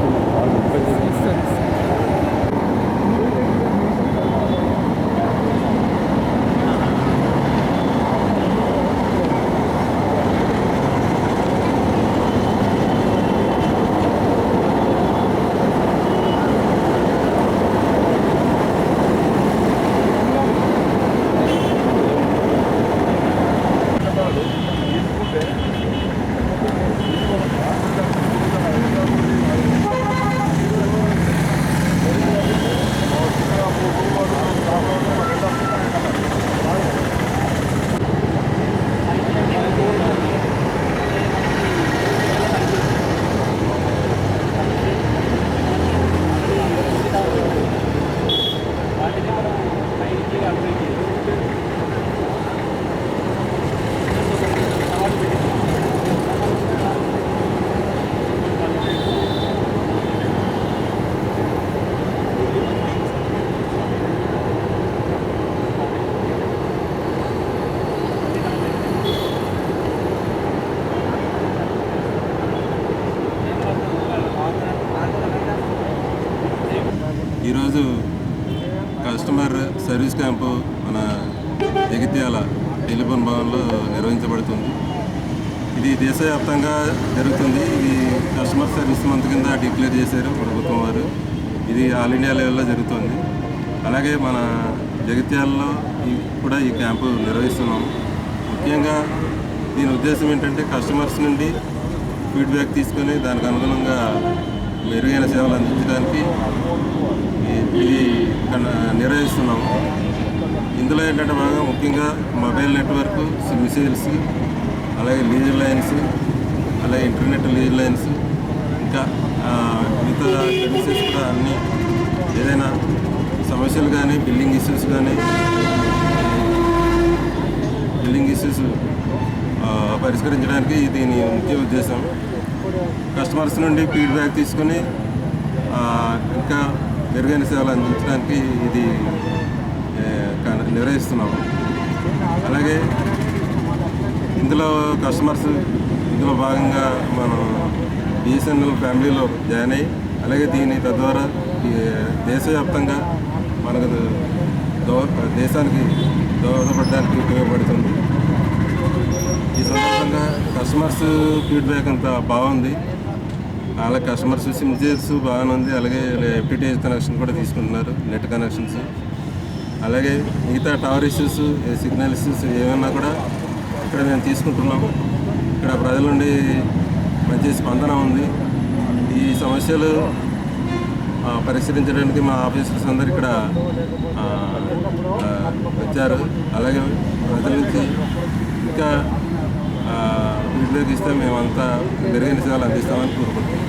on a present instance. ఈరోజు customer service camp మన Jagtial telephone భవన్లో నిర్వహించబడుతుంది. ఇది దేశవ్యాప్తంగా జరుగుతుంది. ఇది కస్టమర్ సర్వీస్ మంత్ కింద డిక్లేర్ చేశారు ప్రభుత్వం వారు. ఇది ఆల్ ఇండియా లెవెల్లో జరుగుతుంది. అలాగే మన జగిత్యాలలో కూడా ఈ క్యాంపు నిర్వహిస్తున్నాం ముఖ్యంగా దీని ఉద్దేశం ఏంటంటే కస్టమర్స్ నుండి ఫీడ్బ్యాక్ తీసుకొని దానికి అనుగుణంగా మెరుగైన సేవలు అందించడానికి ఇది నిర్వహిస్తున్నాము. ఇందులో ఏంటంటే బాగా ముఖ్యంగా మొబైల్ నెట్వర్క్ సిమ్ అలాగే లీజర్ లైన్స్ అలాగే ఇంటర్నెట్ లీజర్ లైన్స్ ఇంకా మిగతా సర్వీసెస్ కూడా అన్నీ ఏదైనా సమస్యలు కానీ బిల్లింగ్ ఇష్యూస్ కానీ బిల్లింగ్ ఇష్యూస్ పరిష్కరించడానికి దీని ముఖ్య ఉద్దేశం కస్టమర్స్ నుండి ఫీడ్బ్యాక్ తీసుకొని ఇంకా మెరుగైన సేవలు అందించడానికి ఇది నిర్వహిస్తున్నాము అలాగే ఇందులో కస్టమర్స్ ఇందులో భాగంగా మనం బిఎస్ఎన్ఎల్ ఫ్యామిలీలో జాయిన్ అయ్యి అలాగే దీని తద్వారా ఈ దేశవ్యాప్తంగా మనకు దో దేశానికి దోహదపడడానికి ఉపయోగపడుతుంది. ఈ సందర్భంగా కస్టమర్స్ ఫీడ్బ్యాక్ అంత బాగుంది. అలాగే కస్టమర్స్ సిమ్ చేర్స్ బాగానే ఉంది అలాగే ఎఫ్టీటీహెచ్ కనెక్షన్ కూడా తీసుకుంటున్నారు నెట్ కనెక్షన్స్ అలాగే మిగతా టవర్ ఇష్యూస్ సిగ్నల్ ఇష్యూస్ ఏమైనా కూడా ఇక్కడ మేము తీసుకుంటున్నాము. ఇక్కడ ప్రజల నుండి మంచి స్పందన ఉంది. ఈ సమస్యలు పరిశీలించడానికి పరిష్కరించడానికి మా ఆఫీసర్స్ అందరు ఇక్కడ వచ్చారు. అలాగే ప్రజల నుంచి ఇంకా ఫీడ్బ్యాక్ ఇస్తే మేమంతా మెరుగైన సేవలు అందిస్తామని కోరుకుంటున్నాం.